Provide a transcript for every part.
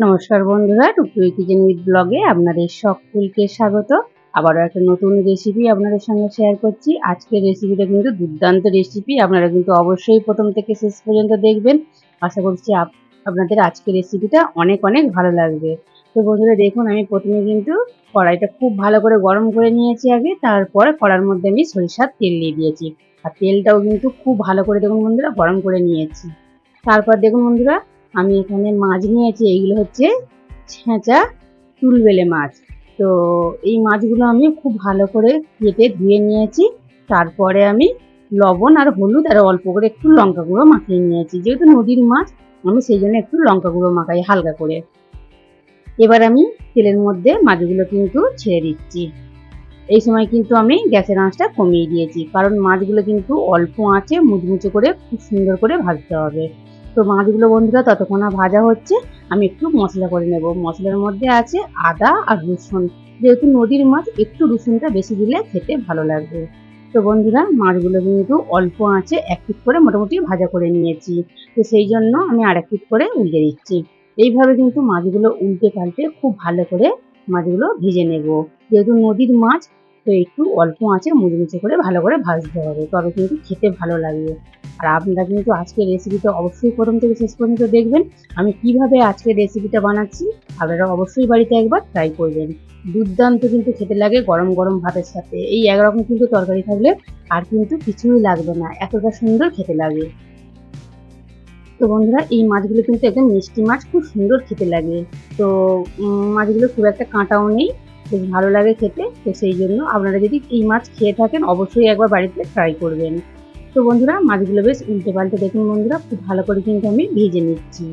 নমস্কার বন্ধুরা টুকটুই kitchen with ব্লগে আপনাদের সকলকে স্বাগত। আবারও একটা নতুন রেসিপি আপনাদের সঙ্গে শেয়ার করছি। আজকের রেসিপিটা কিন্তু দুর্দান্ত রেসিপি আপনারা কিন্তু অবশ্যই প্রথম থেকে শেষ পর্যন্ত দেখবেন। আশা করছি আপ- আপনাদের আজকের রেসিপিটা অনেক অনেক ভালো লাগবে। তো বন্ধুরা, দেখুন, আমি প্রথমে কিন্তু কড়াইটা খুব ভালো করে গরম করে নিয়েছি আগে, তারপর কড়ার মধ্যে আমি সরিষার তেল দিয়ে দিয়েছি। আর তেলটাও কিন্তু খুব ভালো করে দেখুন বন্ধুরা, গরম করে নিয়েছি। তারপর দেখুন বন্ধুরা আমি এখানে মাছ নিয়েছি, এইগুলো হচ্ছে ছেঁচা চুলবেলে মাছ। তো এই মাছগুলো আমি খুব ভালো করে কেটে ধুয়ে নিয়েছি, তারপরে আমি লবণ আর হলুদ আর অল্প করে একটু লঙ্কা গুঁড়ো মাখিয়ে নিয়েছি। যেহেতু নদীর মাছ, আমি সেই জন্য একটু লঙ্কা গুঁড়ো মাখাই হালকা করে। এবার আমি তেলের মধ্যে মাছগুলো কিন্তু ছেড়ে দিচ্ছি। এই সময় কিন্তু আমি গ্যাসের আঁচটা কমিয়ে দিয়েছি, কারণ মাছগুলো কিন্তু অল্প আঁচে মুচমুচে করে খুব সুন্দর করে ভাজতে হবে। তো মাছগুলো বন্ধুরা, ততক্ষণ ভাজা হচ্ছে। আমি একটু মশলা করে নেব। মশলার মধ্যে আছে আদা আর রসুন। যেহেতু নদীর মাছ, একটু রসুনটা বেশি দিলে খেতে ভালো লাগবে। তো বন্ধুরা, মাছগুলো কিন্তু অল্প আঁচে এক পিট করে মোটামুটি ভাজা করে নিয়েছি। তো সেই জন্য আমি আর এক পিট করে উল্টে দিচ্ছি। এইভাবে কিন্তু মাছগুলো উল্টে পাল্টে খুব ভালো করে মাছগুলো ভেজে নেব। যেহেতু নদীর মাছ তো একটু অল্প আঁচে মুচমুচে করে ভালো করে ভাজতে হবে। তবে কিন্তু খেতে ভালো লাগবে। আর আপনারা কিন্তু আজকের রেসিপিটা অবশ্যই প্রথম থেকে শেষ পর্যন্ত দেখবেন। আমি কীভাবে আজকের রেসিপিটা বানাচ্ছি, আপনারা অবশ্যই বাড়িতে একবার ট্রাই করবেন। দুর্দান্ত কিন্তু খেতে লাগে গরম গরম ভাতের সাথে। এই একরকম কিন্তু তরকারি থাকলে আর কিন্তু কিছুই লাগবে না, এতটা সুন্দর খেতে লাগে। তো বন্ধুরা, এই মাছগুলো কিন্তু একদম মিষ্টি মাছ, খুব সুন্দর খেতে লাগে। তো মাছগুলো খুব একটা কাঁটাও নেই। বেশ ভালো লাগে খেতে, তো সেই জন্য আপনারা যদি এই মাছ খেয়ে থাকেন, অবশ্যই একবার বাড়িতে ট্রাই করবেন। তো বন্ধুরা, মাছগুলো বেশ উল্টে পাল্টে দেখুন বন্ধুরা, খুব ভালো করে কিন্তু আমি ভেজে নিচ্ছি।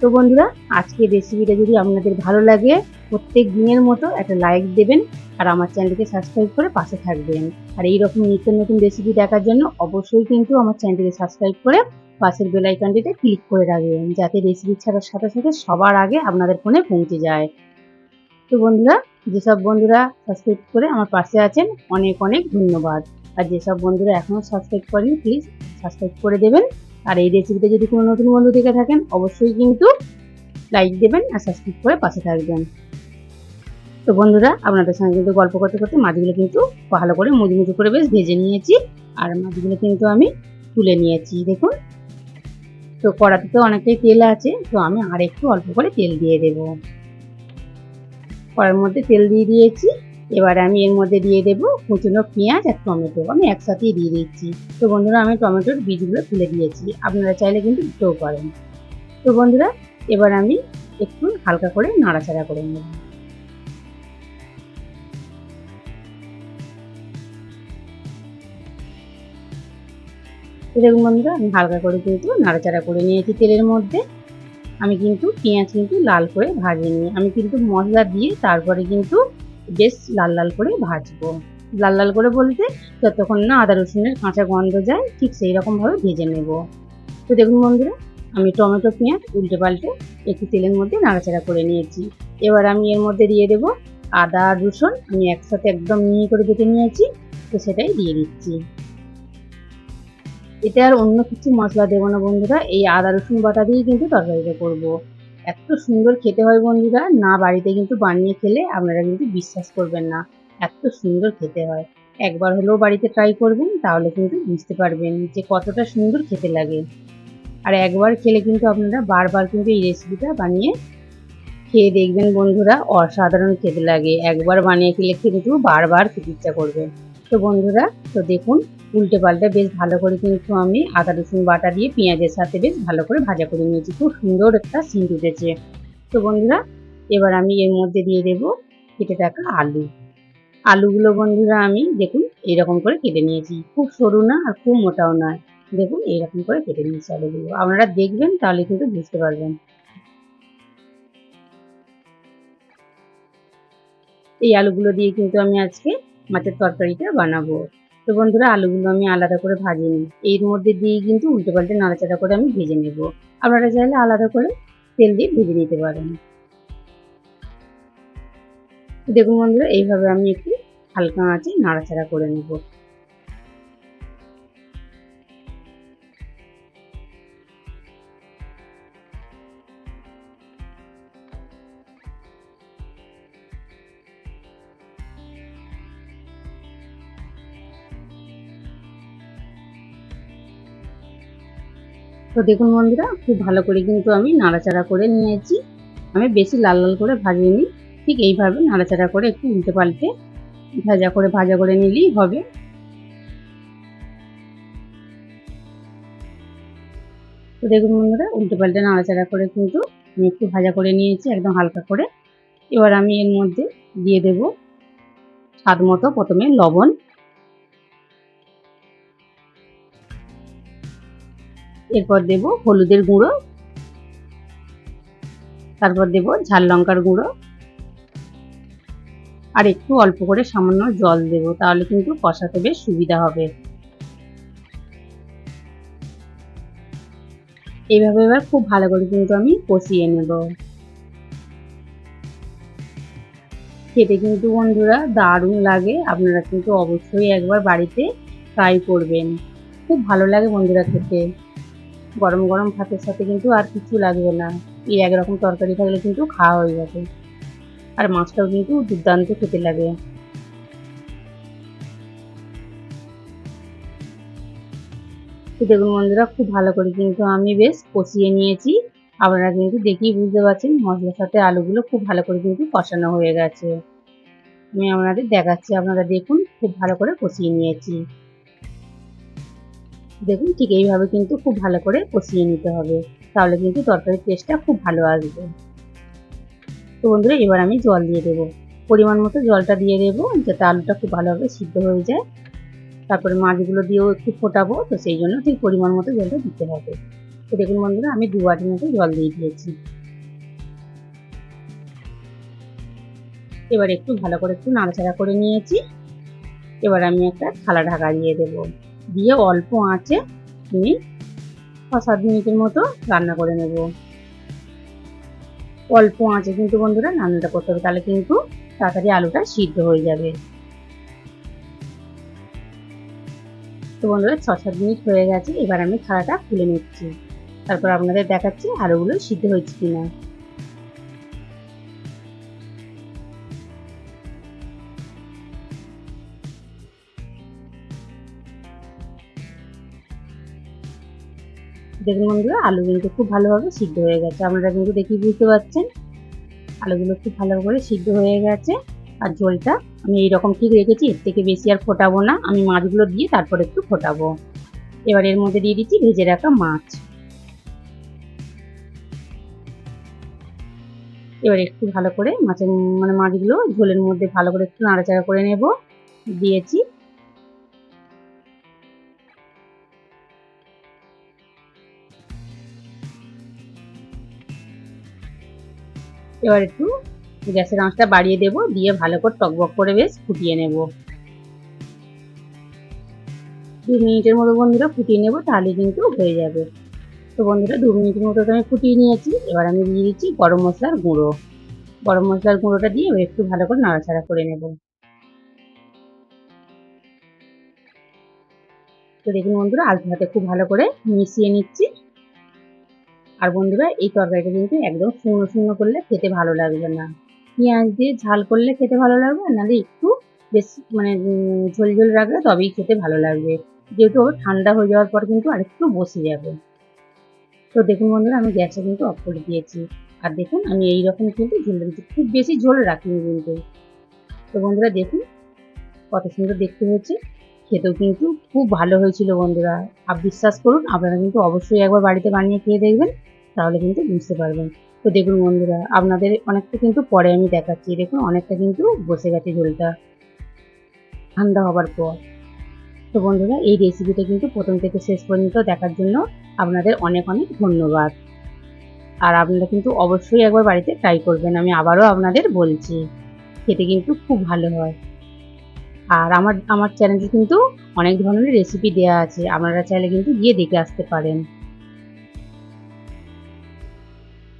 তো বন্ধুরা, আজকের রেসিপিটা যদি আপনাদের ভালো লাগে, প্রত্যেক দিনের মতো একটা লাইক দেবেন আর আমার চ্যানেলকে সাবস্ক্রাইব করে পাশে থাকবেন। আর এই রকম নিত্য নতুন রেসিপি দেখার জন্য অবশ্যই কিন্তু আমার চ্যানেলকে সাবস্ক্রাইব করে পাশের বেল আইকনটিতে ক্লিক করে রাখবেন, যাতে রেসিপি ছাড়ার সাথে সাথে সবার আগে আপনাদের ফোনে পৌঁছে যায়। তো বন্ধুরা, যেসব বন্ধুরা সাবস্ক্রাইব করে আমার পাশে আছেন, অনেক অনেক ধন্যবাদ। আর যেসব বন্ধুরা এখনও সাবস্ক্রাইব করেনি প্লিজ সাবস্ক্রাইব করে দেবেন। আর এই রেসিপিতে যদি কোনো নতুন বন্ধু দেখে থাকেন, অবশ্যই কিন্তু লাইক দেবেন আর সাবস্ক্রাইব করে পাশে থাকবেন। তো বন্ধুরা, আপনাদের সঙ্গে কিন্তু গল্প করতে করতে মাছগুলো কিন্তু ভালো করে মুচমুচু করে বেশ ভেজে নিয়েছি। আর মাছগুলো কিন্তু আমি তুলে নিয়েছি, দেখুন। তো কড়াতে তো অনেকটাই তেল আছে, তো আমি আর একটু অল্প করে তেল দিয়ে দেব। কড়ার মধ্যে তেল দিয়ে দিয়েছি। এবার আমি এর মধ্যে দিয়ে দেব কুচনো পেঁয়াজ আর টমেটো। আমি একসাথেই দিয়ে দিচ্ছি। তো বন্ধুরা, আমি টমেটোর বীজগুলো তুলে দিয়েছি। আপনারা চাইলে কিন্তু দিতেও পারেন। তো বন্ধুরা, এবার আমি একটু হালকা করে নাড়াচাড়া করে নেব। দেখুন বন্ধুরা, আমি হালকা করে কিন্তু নাড়াচাড়া করে নিয়েছি তেলের মধ্যে। আমি কিন্তু পেঁয়াজ কিন্তু লাল করে ভাজিনি আমি কিন্তু মশলা দিয়ে তারপরে কিন্তু বেশ লাল লাল করে ভাজবো। লাল লাল করে বলতে যতক্ষণ না আদা রসুনের কাঁচা গন্ধ যায়, ঠিক সেই রকমভাবে ভেজে নেব। তো দেখুন বন্ধুরা, আমি টমেটো, পেঁয়াজ উল্টে পাল্টে একটু তেলের মধ্যে নাড়াচাড়া করে নিয়েছি। এবার আমি এর মধ্যে দিয়ে দেবো আদা রসুন। আমি একসাথে একদম মিহি করে বেটে নিয়েছি, তো সেটাই দিয়ে দিচ্ছি। এতে আর অন্য কিছু মশলা দেবো না বন্ধুরা। এই আদা, রসুন বাটা দিয়েই কিন্তু তরকারিটা করব। এত সুন্দর খেতে হয় বন্ধুরা, না বাড়িতে কিন্তু বানিয়ে খেলে আপনারা কিন্তু বিশ্বাস করবেন না, এত সুন্দর খেতে হয়। একবার হলেও বাড়িতে ট্রাই করবেন, তাহলে কিন্তু বুঝতে পারবেন যে কতটা সুন্দর খেতে লাগে। আর একবার খেলে কিন্তু আপনারা বারবার কিন্তু এই রেসিপিটা বানিয়ে খেয়ে দেখবেন বন্ধুরা, অসাধারণ খেতে লাগে। একবার বানিয়ে খেলে কিন্তু বারবার খেতে ইচ্ছা করবে। তো বন্ধুরা, তো দেখুন উল্টে পাল্টে বেশ ভালো করে কিন্তু আমি আদা, রসুন বাটা দিয়ে পেঁয়াজের সাথে বেশ ভালো করে ভাজা করে নিয়েছি। খুব সুন্দর একটা সিন্ট উঠেছে। তো বন্ধুরা, এবার আমি এর মধ্যে দিয়ে দেব কেটে রাখা আলু। আলুগুলো বন্ধুরা আমি দেখুন এইরকম করে কেটে নিয়েছি। খুব সরু না আর খুব মোটাও নয়। দেখুন এইরকম করে কেটে নিয়েছি আলুগুলো। আপনারা দেখবেন তাহলে কিন্তু বুঝতে পারবেন। এই আলুগুলো দিয়ে কিন্তু আমি আজকে মাছের তরকারিটা বানাবো। তো বন্ধুরা, আলুগুলো আমি আলাদা করে ভাজিনি এর মধ্যে দিয়ে কিন্তু উল্টে পাল্টে নাড়াচাড়া করে আমি ভেজে নেব। আপনারা চাইলে আলাদা করে তেল দিয়ে ভেজে নিতে পারেন। দেখুন বন্ধুরা, এইভাবে আমি একটু হালকা আঁচে নাড়াচাড়া করে নেব। তো দেখুন বন্ধুরা, খুব ভালো করে কিন্তু আমি নাড়াচাড়া করে নিয়েছি। আমি বেশি লাল লাল করে ভাজিনি ঠিক এইভাবে নাড়াচাড়া করে একটু উল্টে পাল্টে ভাজা করে ভাজা করে নিলেই হবে। তো দেখুন বন্ধুরা, উল্টে পাল্টে নাড়াচাড়া করে কিন্তু আমি একটু ভাজা করে নিয়েছি, একদম হালকা করে। এবার আমি এর মধ্যে দিয়ে দেব স্বাদ মতো প্রথমে লবণ। এরপর দেব হলুদের গুঁড়ো। তারপর দেব ঝাল লঙ্কার গুঁড়ো। আর একটু অল্প করে সামান্য জল দেব, তাহলে কিন্তু কষাতে বেশ সুবিধা হবে। এইভাবে এবার খুব ভালো করে কিন্তু আমি কষিয়ে নেব। খেতে কিন্তু বন্ধুরা দারুণ লাগে, আপনারা কিন্তু অবশ্যই একবার বাড়িতে ট্রাই করবেন। খুব ভালো লাগে বন্ধুরা খেতে। গরম গরম ভাতের সাথে কিন্তু আর কিছু লাগবে না। এই একরকম তরকারি থাকলে কিন্তু খাওয়া হয়ে যাবে। আর মাছটাও কিন্তু দুর্দান্ত খেতে লাগে। দেখুন বন্ধুরা, খুব ভালো করে কিন্তু আমি বেশ কষিয়ে নিয়েছি। আপনারা কিন্তু দেখেই বুঝতে পারছেন, মশলার সাথে আলুগুলো খুব ভালো করে কিন্তু কষানো হয়ে গেছে। আমি আপনাদের দেখাচ্ছি, আপনারা দেখুন, খুব ভালো করে কষিয়ে নিয়েছি। দেখুন, ঠিক এইভাবে কিন্তু খুব ভালো করে কষিয়ে নিতে হবে। তাহলে কিন্তু তরকারির টেস্টটা খুব ভালো আসবে। তো বন্ধুরা, এবার আমি জল দিয়ে দেবো। পরিমাণ মতো জলটা দিয়ে দেবো যাতে আলুটা খুব ভালোভাবে সিদ্ধ হয়ে যায়। তারপরে মাছগুলো দিয়েও একটু ফোটাবো, তো সেই জন্য ঠিক পরিমাণ মতো জলটা দিতে হবে। তো দেখুন বন্ধুরা, আমি দু বাটির মতো জল দিয়ে দিয়েছি। এবার একটু ভালো করে একটু নাড়াচাড়া করে নিয়েছি। এবার আমি একটা থালা ঢাকা দিয়ে দেবো। দিয়ে অল্প আঁচে আমি ছ সাত মিনিটের মতো রান্না করে নেব। অল্প আঁচে কিন্তু বন্ধুরা রান্নাটা করতে হবে, তাহলে কিন্তু তাড়াতাড়ি আলুটা সিদ্ধ হয়ে যাবে। তো বন্ধুরা ছ সাত মিনিট হয়ে গেছে, এবার আমি থালাটা খুলে নিচ্ছি। তারপর আপনাদের দেখাচ্ছি আলুগুলো সিদ্ধ হয়েছে কিনা। দেখুন বন্ধুরা আলু কিন্তু খুব ভালোভাবে সিদ্ধ হয়ে গেছে। আপনারা কিন্তু দেখি বুঝতে পারছেন। আলুগুলো খুব ভালো করে সিদ্ধ হয়ে গেছে আর ঝোলটা আমি এইরকম ঠিক রেখেছি, এর থেকে বেশি আর ফোটাবো না। আমি মাছগুলো দিয়ে তারপর একটু ফোটাবো। এবার এর মধ্যে দিয়ে দিচ্ছি ভেজে রাখা মাছ। এবার একটু ভালো করে মাছের মানে মাছগুলো ঝোলের মধ্যে ভালো করে একটু নাড়াচাড়া করে নেব। দিয়েছি। এবার একটু গ্যাসের আঁচটা বাড়িয়ে দেব, দিয়ে ভালো করে টকবক করে বেশ ফুটিয়ে নেব। দু মিনিটের মতো বন্ধুরা ফুটিয়ে নেব, তাহলে কিন্তু হয়ে যাবে। তো বন্ধুরা, দু মিনিটের মতো আমি ফুটিয়ে নিয়েছি, এবার আমি দিয়ে দিচ্ছি গরম মশলার গুঁড়ো। গরম মশলার গুঁড়োটা দিয়ে একটু ভালো করে নাড়াচাড়া করে নেব। তো দেখুন বন্ধুরা আলু ভাতে খুব ভালো করে মিশিয়ে নিচ্ছি। আর বন্ধুরা এই তরকারিটা কিন্তু একদম শুকনো শুকনো করলে খেতে ভালো লাগবে না। পেঁয়াজ দিয়ে ঝাল করলে খেতে ভালো লাগবে নাহলে একটু বেশ মানে ঝোল ঝোল রাখলে তবেই খেতে ভালো লাগবে। যেহেতু ওর ঠান্ডা হয়ে যাওয়ার পর কিন্তু আরেকটু বসে যাবে। তো দেখুন বন্ধুরা, আমি গ্যাসটা কিন্তু অফ করে দিয়েছি। আর দেখুন, আমি এই রকম কিন্তু ঝোল দিচ্ছি খুব বেশি ঝোল রাখিনি কিন্তু। তো বন্ধুরা, দেখুন কত সুন্দর দেখতে হয়েছে। খেতেও কিন্তু খুব ভালো হয়েছিল বন্ধুরা। আর বিশ্বাস করুন, আপনারা কিন্তু অবশ্যই একবার বাড়িতে বানিয়ে খেয়ে দেখবেন। তাহলে কিন্তু বুঝতে পারবেন। তো দেখুন বন্ধুরা, আপনাদের অনেকটা কিন্তু পরে আমি দেখাচ্ছি। দেখুন, অনেকটা কিন্তু বসে গেছে ঝোলটা। ঠান্ডা হবার পর। তো বন্ধুরা, এই রেসিপিটা কিন্তু প্রথম থেকে শেষ পর্যন্ত দেখার জন্য আপনাদের অনেক অনেক ধন্যবাদ। আর আপনারা কিন্তু অবশ্যই একবার বাড়িতে ট্রাই করবেন, আমি আবারও আপনাদের বলছি। খেতে কিন্তু খুব ভালো হয়। আর আমার আমার চ্যানেলে কিন্তু অনেক ধরনের রেসিপি দেওয়া আছে। আপনারা চাইলে কিন্তু গিয়ে দেখে আসতে পারেন।